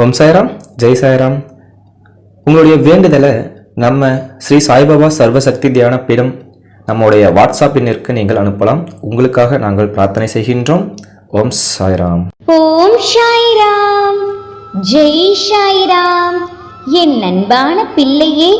ஓம் சாய்ராம் ஜெய் சாய்ராம். உங்களுடைய வேண்டுதலை நம்ம ஸ்ரீ சாய்பாபா சர்வசக்தி தியான பீடம் நம்முடைய வாட்ஸ்அப் எண்ணிற்கு நீங்கள் அனுப்பலாம். உங்களுக்காக நாங்கள் பிரார்த்தனை செய்கின்றோம். ஓம் சாய்ராம். ஓம் சாய்ராம். ஜெய் சாய்ராம். என் அன்பான பிள்ளையே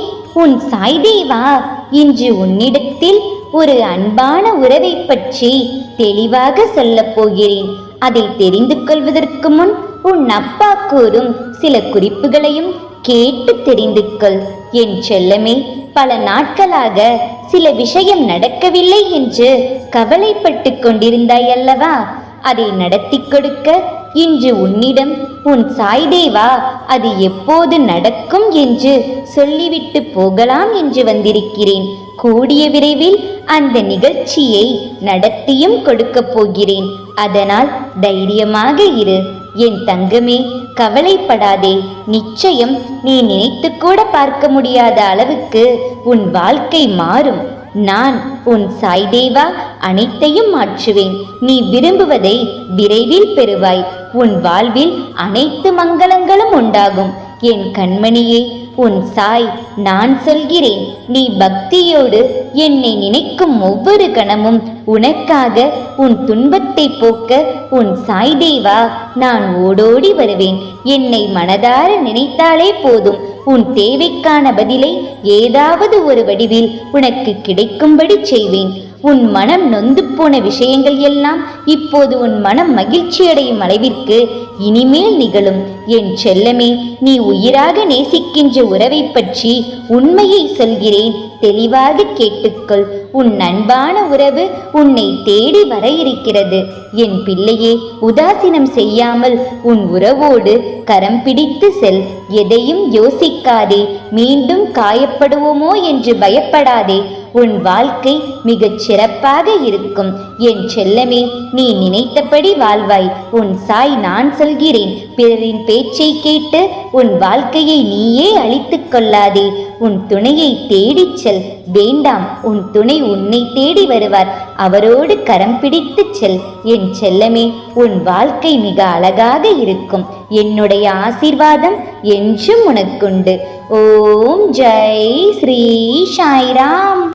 உன் சாய்தேவா இன்று உன்னிடத்தில் ஒரு அன்பான உறவை பற்றி தெளிவாக சொல்லப் போகிறேன். அதை தெரிந்து கொள்வதற்கு முன் உன் அப்பா கூறும் சில குறிப்புகளையும் கேட்டு தெரிந்து கொள் என் செல்லமே பல நாட்களாக சில விஷயம் நடக்கவில்லை என்று கவலைப்பட்டு கொண்டிருந்தாய் அல்லவா அதை நடத்தி கொடுக்க இன்று உன்னிடம் உன் சாய்தேவா அது எப்போது நடக்கும் என்று சொல்லிவிட்டு போகலாம் என்று வந்திருக்கிறேன். கூடிய விரைவில் அந்த நிகழ்ச்சியை நடத்தியும் கொடுக்கப் போகிறேன். அதனால் தைரியமாக இரு. என் தங்கமே கவலைப்படாதே. நிச்சயம் நீ நினைத்து கூட பார்க்க முடியாத அளவுக்கு உன் வாழ்க்கை மாறும். நான் உன் சாய்தேவா அனைத்தையும் மாற்றுவேன். நீ விரும்புவதை விரைவில் பெறுவாய். உன் வாழ்வில் அனைத்து மங்களங்களும் உண்டாகும். என் கண்மணியே உன் சாய் நான் சொல்கிறேன் நீ பக்தியோடு என்னை நினைக்கும் ஒவ்வொரு கணமும் உனக்காக உன் துன்பத்தை போக்க உன் சாய் தேவா நான் ஓடோடி வருவேன். என்னை மனதார நினைத்தாலே போதும். உன் தேவைக்கான பதிலை ஏதாவது ஒரு வடிவில் உனக்கு கிடைக்கும்படி செய்வேன். உன் மனம் நொந்து போன விஷயங்கள் எல்லாம் இப்போது உன் மனம் மகிழ்ச்சி அடையும் அளவிற்கு இனிமேல் நிகழும். என் செல்லமே நீ உயிராக நேசிக்கின்ற உறவை பற்றி உண்மையை சொல்கிறேன். தெளிவாக கேட்டுக்கொள். உன் அன்பான உறவு உன்னை தேடி வர இருக்கிறது. என் பிள்ளையே உதாசீனம் செய்யாமல் உன் உறவோடு கரம் பிடித்து செல். எதையும் யோசிக்காதே. மீண்டும் காயப்படுவோமோ என்று பயப்படாதே. உன் வாழ்க்கை மிகச் சிறப்பாக இருக்கும். என் செல்லமே நீ நினைத்தபடி வாழ்வாய். உன் சாய் நான் சொல்கிறேன். பிறரின் பேச்சை கேட்டு உன் வாழ்க்கையை நீயே அழித்துக் கொள்ளாதே. உன் துணையை தேடிச் செல். வேண்டாம் உன் துணை உன்னை தேடி வருவார். அவரோடு கரம் பிடித்துச் செல். என் செல்லமே உன் வாழ்க்கை மிக அழகாக இருக்கும். என்னுடைய ஆசீர்வாதம் என்றும் உனக்குண்டு. ஓம் ஜெய் ஸ்ரீ சாய்ராம்.